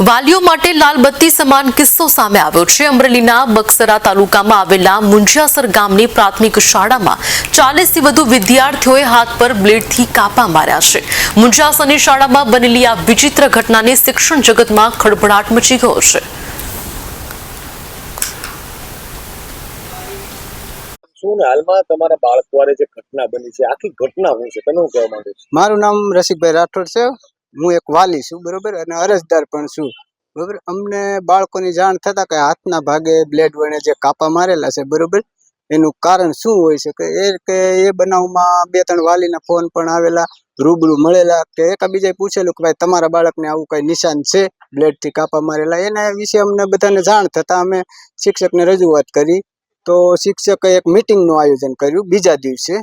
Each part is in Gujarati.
વાલીઓ માટે લાલબત્તી સમાન કિસ્સો સામે આવ્યો છે. અમરેલીના બક્સરા તાલુકામાં આવેલા મુંજિયાસર ગામની પ્રાથમિક શાળામાં ચાલીસથી વધુ વિદ્યાર્થીઓએ હાથ પર બ્લેડથી કાપા માર્યા છે. મુંજિયાસરની શાળામાં બનેલી આ વિચિત્ર ઘટનાને શિક્ષણ જગતમાં ખળભળાટ મચી ગયો છે. હાલમાં તમારા બાળકવારે જે ઘટના બની છે આખી ઘટના શું છે તમે કહેવા માંગો છો? મારું નામ રસિકભાઈ રાઠોડ છે. હું એક વાલી છું, બરોબર? અને અરજદાર પણ છું, બરોબર? અમને બાળકોની જાણ થતા કે હાથના ભાગે બ્લેડ વડે જે કાપા મારેલા છે, બરોબર? એનું કારણ શું હોય છે કે એ કે એ બનાવમાં બે ત્રણ વાલીના ફોન પણ આવેલા, રૂબરૂ મળેલા, કે એકાબીજાએ પૂછેલું કે ભાઈ તમારા બાળકને આવું કંઈ નિશાન છે, બ્લેડથી કાપા મારેલા? એના વિશે અમને બધાને જાણ થતા અમે શિક્ષકને રજૂઆત કરી. તો શિક્ષકે એક મિટિંગનું આયોજન કર્યું, બીજા દિવસે.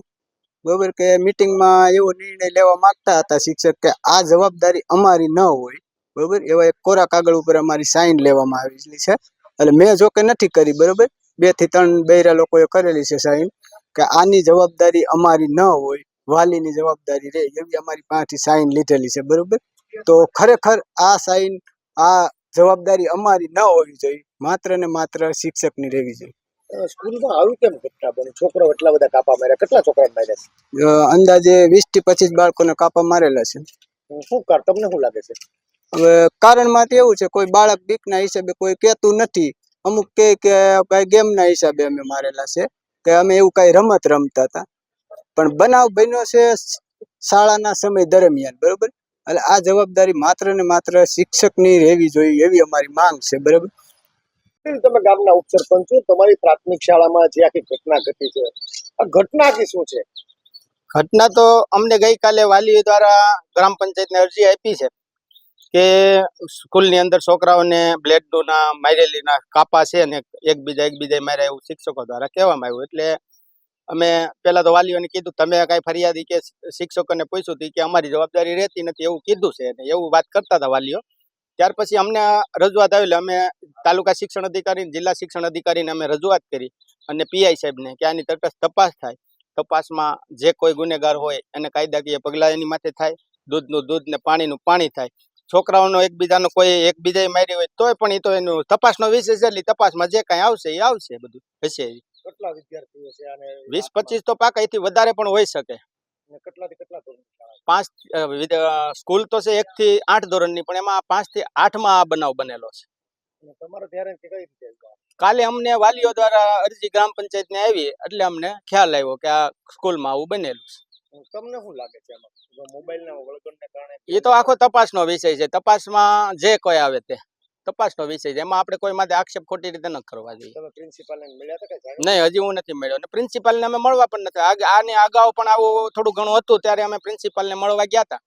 બરોબર કે મીટિંગમાં એવો નિર્ણય લેવા માંગતા હતા શિક્ષક કે આ જવાબદારી અમારી ન હોય, બરોબર? એવા એક કોરા કાગળ ઉપર અમારી સાઇન લેવામાં આવેલી છે. એટલે મેં જો કે નથી કરી, બરોબર? બેથી ત્રણ બૈરા લોકોએ કરેલી છે સાઇન કે આની જવાબદારી અમારી ન હોય, વાલીની જવાબદારી રહે એવી અમારી પાસેથી સાઇન લીધેલી છે, બરોબર? તો ખરેખર આ સાઈન, આ જવાબદારી અમારી ન હોવી જોઈએ, માત્ર ને માત્ર શિક્ષકની રહેવી જોઈએ. સ્કૂલમાં આવી કેમ ઘટના બની? છોકરો એટલા બધા કાપા માર્યા. કેટલા છોકરા માર્યા છે? અંદાજે વીસથી પચીસ બાળકોને કાપા મારેલા છે. શું કર તમને શું લાગે છે? હવે કારણ માટે એવું છે કોઈ બાળક બીકના હિસાબે કોઈ કહેતું નથી. અમુક કે કે ભાઈ ગેમના હિસાબે અમે મારેલા છે. કે અમે એવું કઈ રમત રમતા હતા. પણ બનાવ બન્યો છે શાળાના સમય દરમિયાન બરોબર? એટલે આ જવાબદારી માત્ર ને માત્ર શિક્ષકની રહેવી જોઈએ એવી અમારી માંગ છે બરોબર? તમે ગામના ઉપસરપંચ છો, તમારી પ્રાથમિક શાળામાં જે આખી ઘટના ઘટી છે, આ ઘટના આખી શું છે? ઘટના તો અમને ગઈકાલે વાલીઓ દ્વારા ગ્રામ પંચાયતને અરજી આપી છે કે સ્કૂલની અંદર છોકરાઓને બ્લેડના મારેલીના કાપા છે અને એકબીજા એકબીજા માર્યા એવું શિક્ષકો દ્વારા કહેવામાં આવ્યું. એટલે અમે પહેલા તો વાલીઓને કીધું, તમે કાંઈ ફરિયાદી કે શિક્ષકોને પૂછ્યું હતું કે અમારી જવાબદારી રહેતી નથી, એવું કીધું છે અને એવું વાત કરતા હતા વાલીઓ. ત્યાર પછી અમને રજૂઆત આવેલી. અમે તાલુકા શિક્ષણ અધિકારી જિલ્લા શિક્ષણ અધિકારીને અમે રજૂઆત કરી અને પીઆઈ સાહેબને કે આની તટસ્થ તપાસ થાય. તપાસમાં જે કોઈ ગુનેગાર હોય એને કાયદાકીય પગલાં એની માથે થાય. દૂધનું દૂધ ને પાણીનું પાણી થાય. છોકરાઓનો એકબીજાનો કોઈ એકબીજાએ મારી હોય તોય પણ એ તો એનું તપાસનો વિષય છે એટલે તપાસમાં જે કાંઈ આવશે એ આવશે બધું હશે કેટલા વિદ્યાર્થીઓ છે વીસ પચીસ તો પાકા એથી વધારે પણ હોઈ શકે. કેટલાથી કેટલા? પાંચ સ્કૂલ તો છે એક થી આઠ ધોરણની પણ એમાં પાંચથી આઠમાં આ બનાવ બનેલો છે? કાલે અમને વાલીઓ દ્વારા અરજી ગ્રામ પંચાયતને આવી એટલે અમને ખ્યાલ આવ્યો કે આ સ્કૂલમાં આવું બનેલું છે. તમને શું લાગે છે મોબાઈલ જો વળગણને કારણે એ તો આખો તપાસનો વિષય છે. તપાસમાં જે કોઈ આવે તે. તપાસનો વિષય છે. એમાં આપણે કોઈ માટે આક્ષેપ ખોટી રીતે ન કરવા જોઈએ? નહીં હજી હું નથી મળ્યો. અને પ્રિન્સિપાલને અમે મળવા પણ નથી. આને અગાઉ પણ આવું થોડું ઘણું હતું ત્યારે અમે પ્રિન્સિપાલને મળવા ગયા હતા.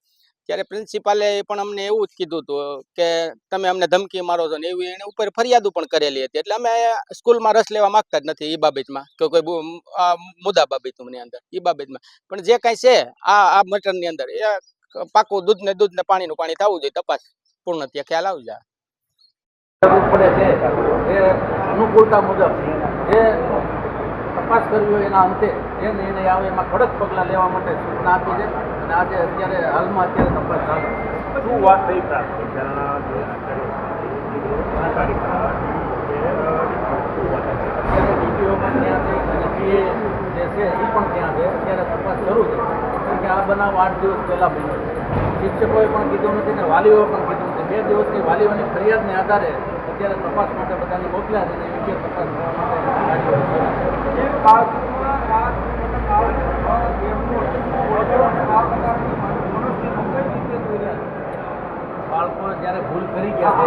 ત્યારે પ્રિન્સિપાલે પણ અમને એવું જ કીધું હતું કે તમે અમને ધમકી મારો છો ને એવી. એને ઉપર ફરિયાદો પણ કરેલી હતી. એટલે અમે સ્કૂલમાં રસ લેવા માંગતા જ નથી એ બાબતમાં કે કોઈ મુદ્દા બાબતની અંદર એ બાબતમાં. પણ જે કાંઈ છે આ આ મટરની અંદર એ પાકું દૂધ ને દૂધ ને પાણીનું પાણી થવું જોઈએ તપાસ પૂર્ણ ત્યાં ખ્યાલ આવી જાય જરૂર પડે છે. એ અનુકૂળતા મુજબ એ તપાસ કરવી હોય એના અંતે જે નિર્ણય આવે. એમાં કડક પગલાં લેવા માટે સૂચના આપી છે. અને આજે અત્યારે હાલમાં અત્યારે તપાસ ચાલુ. શું વાત થઈ ડીપીઓ પણ ત્યાં છે અને પીએ જે છે એ પણ ત્યાં છે. અત્યારે તપાસ શરૂ છે. કારણ કે આ બનાવ આઠ દિવસ પહેલાં બન્યો છે. શિક્ષકોએ પણ કીધું નથી ને વાલીઓએ પણ બે દિવસની વાલીઓની ફરિયાદને આધારે અત્યારે તપાસ માટે બધાને મોકલ્યા છે અને વિશે તપાસ. બાળકો જ્યારે ભૂલ કરી ગયા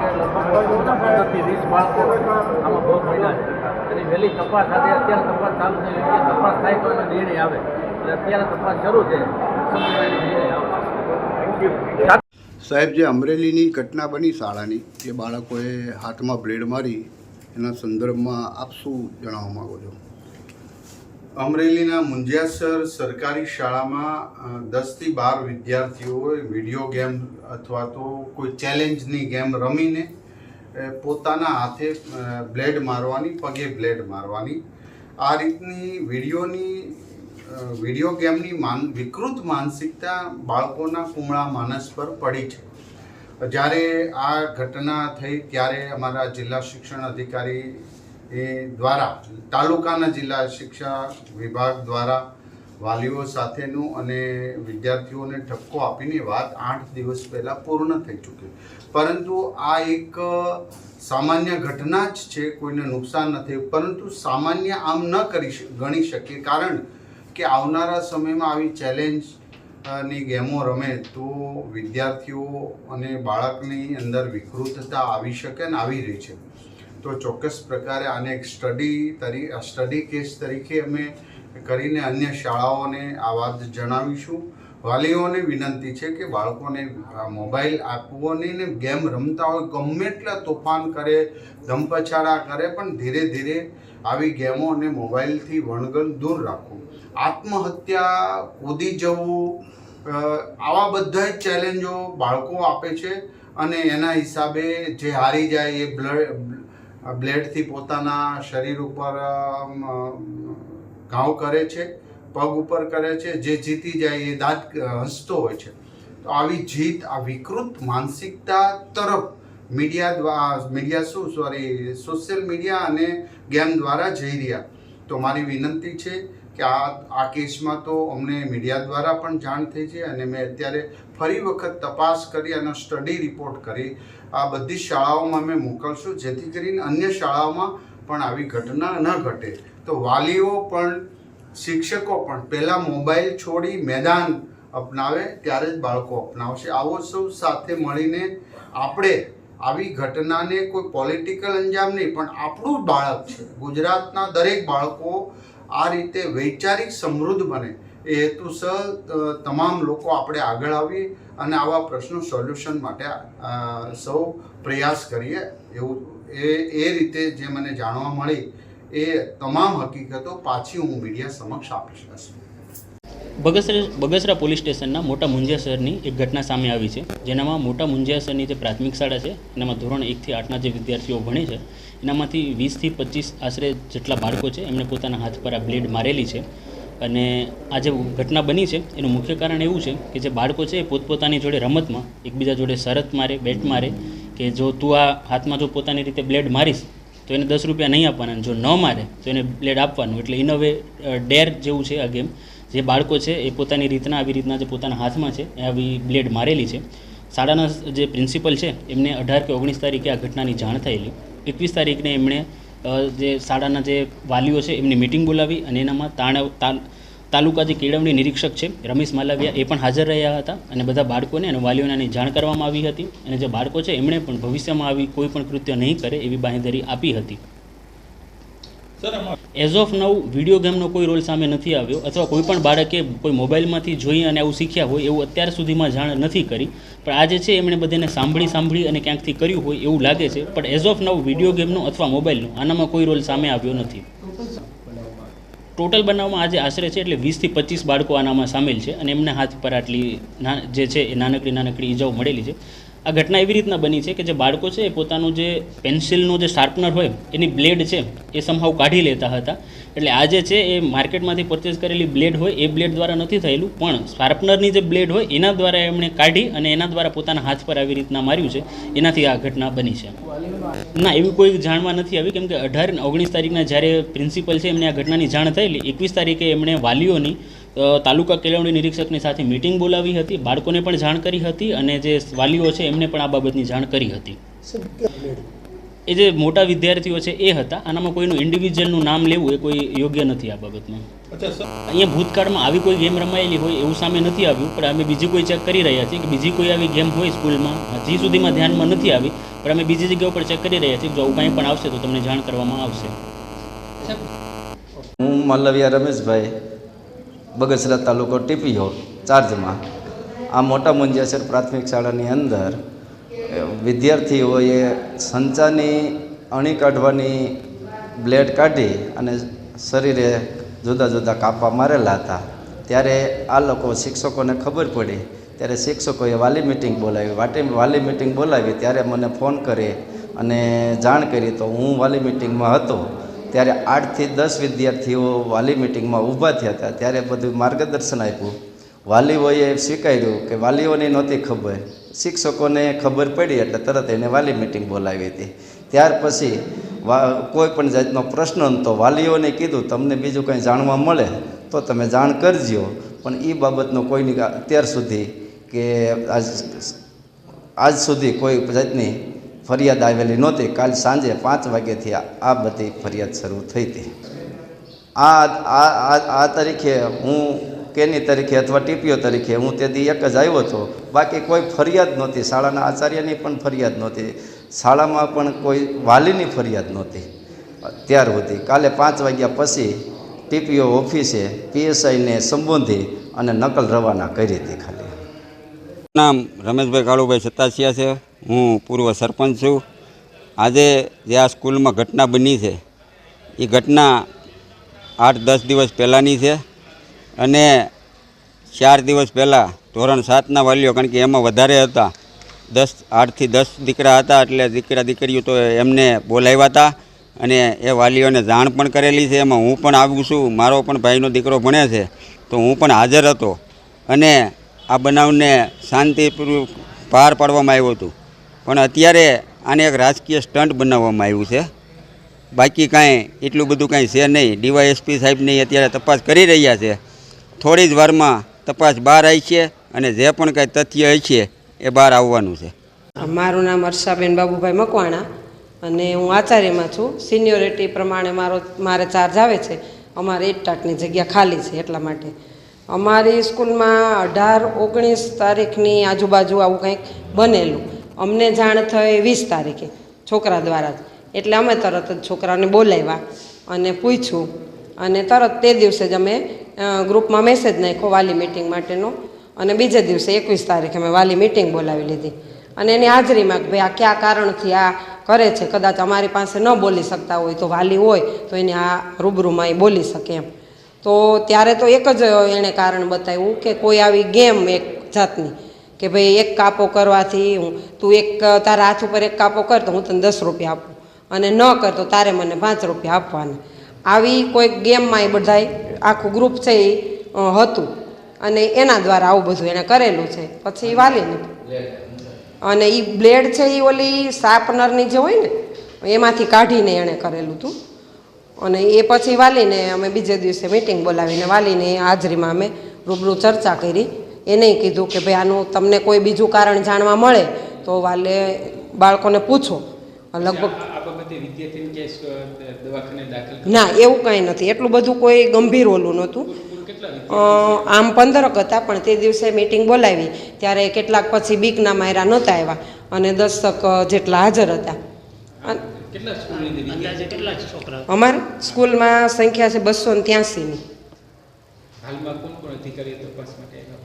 છે લગભગ વીસ બાળકો આમાં ભોગ મળ્યા છે. એની વહેલી તપાસ સાથે અત્યારે તપાસ ચાલુ છે યોગ્ય તપાસ થાય તો એનો નિર્ણય આવે. એટલે અત્યારે તપાસ શરૂ છે. સાહેબ, જે અમરેલીની ઘટના બની શાળાની, જે બાળકોએ હાથમાં બ્લેડ મારી, એના સંદર્ભમાં આપ શું જણાવવા માગો છો? અમરેલીના મુંજિયાસર સરકારી શાળામાં દસથી બાર વિદ્યાર્થીઓએ વીડિયો ગેમ અથવા તો કોઈ ચેલેન્જની ગેમ રમીને પોતાના હાથે બ્લેડ મારવાની, પગે બ્લેડ મારવાની, આ રીતની વિડીયોની વીડિયો ગેમની માન, વિકૃત માનસિકતા બાળકોના કુમળા માનસ પર પડી છે. જ્યારે આ ઘટના થઈ ત્યારે અમારા જિલ્લા શિક્ષણ અધિકારી એ દ્વારા, તાલુકાના જિલ્લા શિક્ષા વિભાગ દ્વારા વાલીઓ સાથેનું અને વિદ્યાર્થીઓને ઠપકો આપીને વાત આઠ દિવસ પહેલાં પૂર્ણ થઈ ચૂકી. પરંતુ આ એક સામાન્ય ઘટના જ છે, કોઈને નુકસાન નથી. પરંતુ સામાન્ય આમ ન કરી ગણી શકીએ. કારણ કે આવનારા સમયમાં આવી ચેલેન્જની ગેમો રમે તો વિદ્યાર્થીઓ અને બાળકની અંદર વિકૃતતા આવી શકે ને આવી રહી છે. તો ચોક્કસ પ્રકારે આને એક સ્ટડી તરી સ્ટડી કેસ તરીકે અમે કરીને અન્ય શાળાઓને આ વાત જણાવીશું. વાલીઓને વિનંતી છે કે બાળકોને મોબાઈલ આપવો નહીં ને ગેમ રમતા હોય, ગમે એટલા તોફાન કરે ધમપછાડા કરે, પણ ધીરે ધીરે આવી ગેમો અને મોબાઈલથી વણગણ દૂર રાખવું. આત્મહત્યા કૂદી જવું આવા બધા જ ચેલેન્જો બાળકો આપે છે અને એના હિસાબે જે હારી જાય એ બ્લડ, બ્લેડથી પોતાના શરીર ઉપર ઘાવ કરે છે. પગ ઉપર કરે છે, જે જીતી જાય એ દાંત હસતો હોય છે. તો આવી જીત, આ વિકૃત માનસિકતા તરફ મીડિયા દ્વારા મીડિયા શું, સોરી, સોશિયલ મીડિયા અને ગેમ દ્વારા જઈ રહ્યા. તો મારી વિનંતી છે કે આ આ કેસમાં તો અમને મીડિયા દ્વારા પણ જાણ થઈ છે અને મેં અત્યારે ફરી વખત તપાસ કરી અને સ્ટડી રિપોર્ટ કરી. આ બધી શાળાઓમાં અમે મોકલશું, જેથી કરીને અન્ય શાળાઓમાં પણ આવી ઘટના ન ઘટે. તો વાલીઓ પણ શિક્ષકો પણ પહેલાં મોબાઈલ છોડી મેદાન અપનાવે ત્યારે જ બાળકો અપનાવશે. આવો સૌ સાથે મળીને આપણે આવી ઘટનાને કોઈ પોલિટિકલ અંજામ નહીં, પણ આપણું બાળક છે. ગુજરાતના દરેક બાળકો આ રીતે વૈચારિક સમૃદ્ધ બને. એ હેતુસર તમામ લોકો આપણે આગળ આવીએ અને આવા પ્રશ્નો સોલ્યુશન માટે સૌ પ્રયાસ કરીએ. એવું એ એ રીતે જે મને જાણવા મળી એ તમામ હકીકતો પાછી હું મીડિયા સમક્ષ આપીશ બગસરા બગસરા પોલીસ સ્ટેશનના મોટા મુંજિયાસરની એક ઘટના સામે આવી છે. જેનામાં મોટા મુંજિયાસરની જે પ્રાથમિક શાળા છે, એનામાં ધોરણ એકથી આઠના જે વિદ્યાર્થીઓ ભણે છે, એનામાંથી વીસથી પચીસ આશરે જેટલા બાળકો છે, એમણે પોતાના હાથ પર આ બ્લેડ મારેલી છે. અને આ જે ઘટના બની છે, એનું મુખ્ય કારણ એવું છે કે જે બાળકો છે એ પોતપોતાની જોડે રમતમાં, એકબીજા જોડે શરત મારે, બેટ મારે, કે જો તું આ હાથમાં જો પોતાની રીતે બ્લેડ મારીશ તો એને દસ રૂપિયા નહીં આપવાના જો ન મારે, તો એને બ્લેડ આપવાનું. એટલે ઇન વે ડેર જેવું છે આ ગેમ. જે બાળકો છે, એ પોતાની રીતના, આવી રીતના જે પોતાના હાથમાં છે, એ આવી બ્લેડ મારેલી છે. શાળાના જે પ્રિન્સિપલ છે, એમને અઢાર કે ઓગણીસ તારીખે આ ઘટનાની જાણ થયેલી. એકવીસ તારીખને એમણે જે શાળાના જે વાલીઓ છે, એમની મિટિંગ બોલાવી અને એનામાં તાણ તાલ તાલુકા જે કેળવણી નિરીક્ષક છે. રમેશ માલવિયા એ પણ હાજર રહ્યા હતા અને બધા બાળકોને અને વાલીઓને આની જાણ કરવામાં આવી હતી અને જે બાળકો છે એમણે પણ ભવિષ્યમાં આવી કોઈ પણ કૃત્ય નહીં કરે એવી બાંહેધરી આપી હતી. એઝ ઓફ નવ વીડિયો ગેમનો કોઈ રોલ સામે નથી આવ્યો અથવા કોઈ પણ બાળકે કોઈ મોબાઈલમાંથી જોઈ અને આવું શીખ્યા હોય એવું અત્યાર સુધીમાં જાણ નથી કરી. પણ આ જે છે એમણે બધાને સાંભળી સાંભળી અને ક્યાંકથી કર્યું હોય એવું લાગે છે. પણ એઝ ઓફ નવ વીડિયો ગેમનો અથવા મોબાઈલનો આનામાં કોઈ રોલ સામે આવ્યો નથી. ટોટલ બનાવમાં આજે આશરે છે એટલે વીસથી પચીસ બાળકો આનામાં સામેલ છે અને એમને હાથ પર આટલી જે છે એ નાનકડી નાનકડી ઈજાઓ મળેલી છે. આ ઘટના એવી રીતના બની છે કે જે બાળકો છે એ પોતાનું જે પેન્સિલનું જે શાર્પનર હોય, એની બ્લેડ છે, એ સમહાવ કાઢી લેતા હતા. એટલે આ જે છે એ માર્કેટમાંથી પરચેસ કરેલી બ્લેડ હોય, એ બ્લેડ દ્વારા નથી થયેલું, પણ શાર્પનરની જે બ્લેડ હોય, એના દ્વારા એમણે કાઢી અને એના દ્વારા પોતાના હાથ પર આવી રીતના માર્યું છે. એનાથી આ ઘટના બની છે. ના, એવી કોઈ જાણવા નથી આવી કેમ કે અઢાર ઓગણીસ તારીખના જ્યારે પ્રિન્સિપલ છે એમને આ ઘટનાની જાણ થયેલી, એકવીસ તારીખે એમણે વાલીઓની તાલુકા કેળવણી નિરીક્ષકની સાથે મિટિંગ બોલાવી હતી, બાળકોને પણ જાણ કરી હતી અને જે વાલીઓ છે એમને પણ આ બાબતની જાણ કરી હતી. એ જે મોટા વિદ્યાર્થીઓ છે એ હતા, આનામાં કોઈનું ઇન્ડિવિજ્યુઅલનું નામ લેવું એ કોઈ યોગ્ય નથી આ બાબતમાં. અહીંયા ભૂતકાળમાં આવી કોઈ ગેમ રમાયેલી હોય એવું સામે નથી આવ્યું, પણ અમે બીજી કોઈ ચેક કરી રહ્યા છીએ કે બીજી કોઈ આવી ગેમ હોય સ્કૂલમાં. હજી સુધીમાં ધ્યાનમાં નથી આવી, પણ અમે બીજી જગ્યા ઉપર ચેક કરી રહ્યા છીએ જો આવું કાંઈ પણ આવશે તો તમને જાણ કરવામાં આવશે. હું મલ્લવિયા રમેશભાઈ. બગસરા તાલુકો હો ચાર્જમાં. આ મોટા મુંજિયાસર પ્રાથમિક શાળાની અંદર વિદ્યાર્થીઓએ સંચાની અણી કાઢવાની બ્લેડ કાઢી અને શરીરે જુદા જુદા કાપા મારેલા હતા. ત્યારે આ લોકો શિક્ષકોને ખબર પડી. ત્યારે શિક્ષકોએ વાલી મિટિંગ બોલાવી. વાટી, વાલી મિટિંગ બોલાવી ત્યારે મને ફોન કરી અને જાણ કરી, તો હું વાલી મિટિંગમાં હતો. ત્યારે આઠથી દસ વિદ્યાર્થીઓ વાલી મિટિંગમાં ઊભા થયા હતા. ત્યારે બધું માર્ગદર્શન આપ્યું. વાલીઓએ સ્વીકાર્યું કે વાલીઓને નહોતી ખબર. શિક્ષકોને ખબર પડી એટલે તરત એને વાલી મિટિંગ બોલાવી હતી. ત્યાર પછી કોઈ પણ જાતનો પ્રશ્ન નહોતો વાલીઓને કીધું, તમને બીજું કંઈ જાણવા મળે તો તમે જાણ કરજો. પણ એ બાબતનો કોઈની અત્યાર સુધી કે આજ આજ સુધી કોઈ જાતની ફરિયાદ આવેલી નહોતી. કાલ સાંજે પાંચ વાગ્યાથી આ- બધી ફરિયાદ શરૂ થઈ હતી. આ આ તારીખે હું કેની તરીકે અથવા ટીપીઓ તરીકે હું તે દી એક જ આવ્યો હતો. બાકી કોઈ ફરિયાદ નહોતી. શાળાના આચાર્યની પણ ફરિયાદ નહોતી. શાળામાં પણ કોઈ વાલીની ફરિયાદ નહોતી. ત્યાર સુધી કાલે પાંચ વાગ્યા પછી ટીપીઓ ઓફિસે પીએસઆઈને સંબોધી અને નકલ રવાના કરી હતી ખાલી. નામ રમેશભાઈ કાળુભાઈ સત્તાસિયા છે. હું પૂર્વ સરપંચ છું. આજે જે આ સ્કૂલમાં ઘટના બની છે, એ ઘટના આઠ દસ દિવસ પહેલાંની છે અને ચાર દિવસ પહેલાં ધોરણ સાતના વાલીઓ, કારણ કે એમાં વધારે હતા, દસ, આઠથી દસ દીકરા હતા, એટલે દીકરા દીકરીઓ તો એમને બોલાવ્યા હતા અને એ વાલીઓને જાણ પણ કરેલી છે. એમાં હું પણ આવું છું. મારો પણ ભાઈનો દીકરો ભણે છે. તો હું પણ હાજર હતો. અને આ બનાવને શાંતિપૂર્વક પાર પાડવામાં આવ્યું હતું. પણ અત્યારે આને એક રાજકીય સ્ટન્ટ બનાવવામાં આવ્યું છે. બાકી કાંઈ એટલું બધું કાંઈ છે નહીં. ડીવાયએસપી સાહેબની અત્યારે તપાસ કરી રહ્યા છે. થોડી જ વારમાં તપાસ બહાર આવી છે અને જે પણ કાંઈ તથ્ય છે એ બહાર આવવાનું છે. મારું નામ હર્ષાબેન બાબુભાઈ મકવાણા અને હું આચાર્યમાં છું. સિનિયોરિટી પ્રમાણે મારો મારે ચાર્જ આવે છે. અમારે એક ટાટની જગ્યા ખાલી છે એટલા માટે. અમારી સ્કૂલમાં અઢાર, ઓગણીસ તારીખની આજુબાજુ આવું કંઈક બનેલું. અમને જાણ થઈ વીસ તારીખે છોકરા દ્વારા. જ એટલે અમે તરત જ છોકરાને બોલાવ્યા અને પૂછ્યું. અને તરત તે દિવસે જ અમે ગ્રુપમાં મેસેજ નાખ્યો વાલી મિટિંગ માટેનો. અને બીજે દિવસે એકવીસ તારીખે અમે વાલી મિટિંગ બોલાવી લીધી. અને એની હાજરીમાં ભાઈ આ કયા કારણથી આ કરે છે? કદાચ અમારી પાસે ન બોલી શકતા હોય તો વાલી હોય તો એને આ રૂબરૂમાં એ બોલી શકે એમ. તો ત્યારે તો એક જ એણે કારણ બતાવ્યું કે કોઈ આવી ગેમ એક જાતની કે ભાઈ એક કાપો કરવાથી હું, તું એક તારા હાથ ઉપર એક કાપો કર તો હું તને દસ રૂપિયા આપું અને ન કર તો તારે મને પાંચ રૂપિયા આપવાના. આવી કોઈક ગેમમાં એ બધાય, આખું ગ્રુપ છે એ હતું અને એના દ્વારા આવું બધું એણે કરેલું છે. પછી વાલીને અને એ બ્લેડ છે એ ઓલી શાર્પનરની જે હોય ને, એમાંથી કાઢીને એણે કરેલું હતું અને એ પછી વાલીને અમે બીજે દિવસે મિટિંગ બોલાવીને વાલીને હાજરીમાં અમે રૂબરૂ ચર્ચા કરી. એને કીધું કે ભાઈ આનું તમને કોઈ બીજું કારણ જાણવા મળે તો વાલે બાળકોને પૂછો. લગભગ ના એવું કાંઈ નથી. એટલું બધું કોઈ ગંભીર ઓલું નહોતું. આમ પંદરક હતા પણ તે દિવસે મિટિંગ બોલાવી. ત્યારે કેટલાક પછી બીકના માયરા નહોતા આવ્યા અને દસક જેટલા હાજર હતા. અમારે સ્કૂલમાં સંખ્યા છે બસો ને ત્યાસીની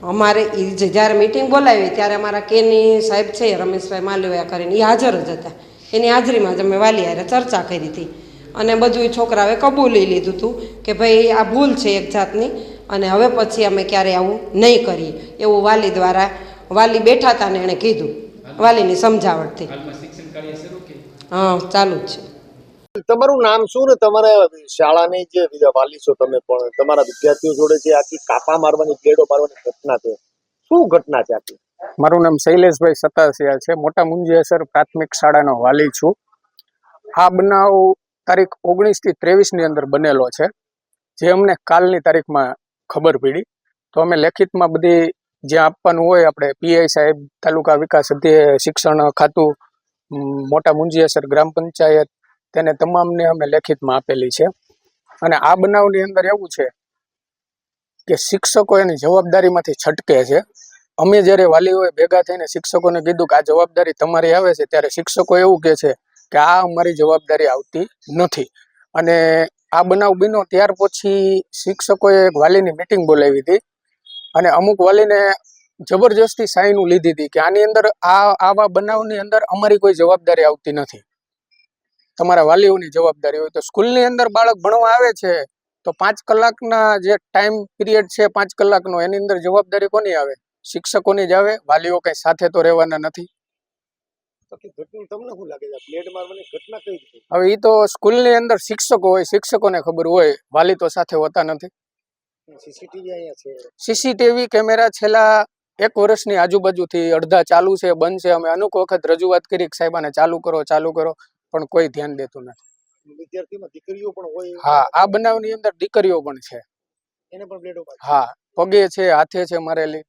અમારે એ જે જ્યારે મિટિંગ બોલાવી ત્યારે અમારા કેની સાહેબ છે રમેશભાઈ માલવિયા કરીને એ હાજર જ હતા. એની હાજરીમાં જ અમે વાલી હારે ચર્ચા કરી હતી. અને બધું છોકરાઓએ કબૂલી લીધું હતું કે ભાઈ આ ભૂલ છે એક જાતની અને હવે પછી અમે ક્યારેય આવું નહીં કરીએ. એવું વાલી દ્વારા વાલી બેઠા હતા ને એણે કીધું. વાલીની સમજાવટથી. હા ચાલુ જ છે. તમારું નામ શું ને તમારા શાળાની જે વાલી છો તમે પણ તમારા વિદ્યાર્થીઓ જોડે જે આખી કાપા મારવાની બ્લેડો મારવાની ઘટના છે? શું ઘટના છે આખી? મારું નામ શૈલેષભાઈ સતાસિયા છે. મોટા મુંજિયાસર પ્રાથમિક શાળાનો વાલી છું. આ બનાવ તારીખ ઓગણીસથી ત્રેવીસની અંદર બનેલો છે. જે અમને કાલની તારીખમાં ખબર પડી. તો અમે લેખિતમાં બધી જ્યાં આપવાનું હોય આપણે પીઆઈ સાહેબ તાલુકા વિકાસ શિક્ષણ ખાતું મોટા મુંજિયાસર ગ્રામ પંચાયત તેને તમામને અમે લેખિતમાં આપેલી છે. અને આ બનાવની અંદર એવું છે કે શિક્ષકો એની જવાબદારીમાંથી છટકે છે. અમે જ્યારે વાલીઓએ ભેગા થઈને શિક્ષકોને કીધું કે આ જવાબદારી તમારી આવે છે, ત્યારે શિક્ષકો એવું કહે છે કે આ અમારી જવાબદારી આવતી નથી. અને આ બનાવ બીનો ત્યાર પછી શિક્ષકોએ એક વાલીની મિટિંગ બોલાવી હતી. અને અમુક વાલીને જબરજસ્તી સાઈનું લીધી હતી કે આની અંદર આ આવા બનાવની અંદર અમારી કોઈ જવાબદારી આવતી નથી. તમારા વાલીઓની જવાબદારી હોય તો સ્કૂલની અંદર બાળક ભણવા આવે છે તો પાંચ કલાકના જે ટાઈમ પીરિયડ છે પાંચ કલાકનો એની અંદર જવાબદારી કોની આવે? શિક્ષકોની જ આવે વાલીઓ કઈ સાથે તો રહેવાના નથી? હવે એ તો સ્કૂલની અંદર શિક્ષકો હોય શિક્ષકોને ખબર હોય વાલી તો સાથે હોતા નથી. સીસીટીવી કેમેરા છેલ્લા એક વર્ષની આજુબાજુથી અડધા ચાલુ છે બંધ છે. અમે અનુક વખત રજૂઆત કરી સાહેબ આને ચાલુ કરો ચાલુ કરો પણ કોઈ ધ્યાન દેતું નથી. વિદ્યાર્થીમાં દીકરીઓ પણ હોય હા આ બનાવની અંદર દીકરીઓ પણ છે. એને પણ બ્લેડો હા પગે છે હાથે છે મારેલી.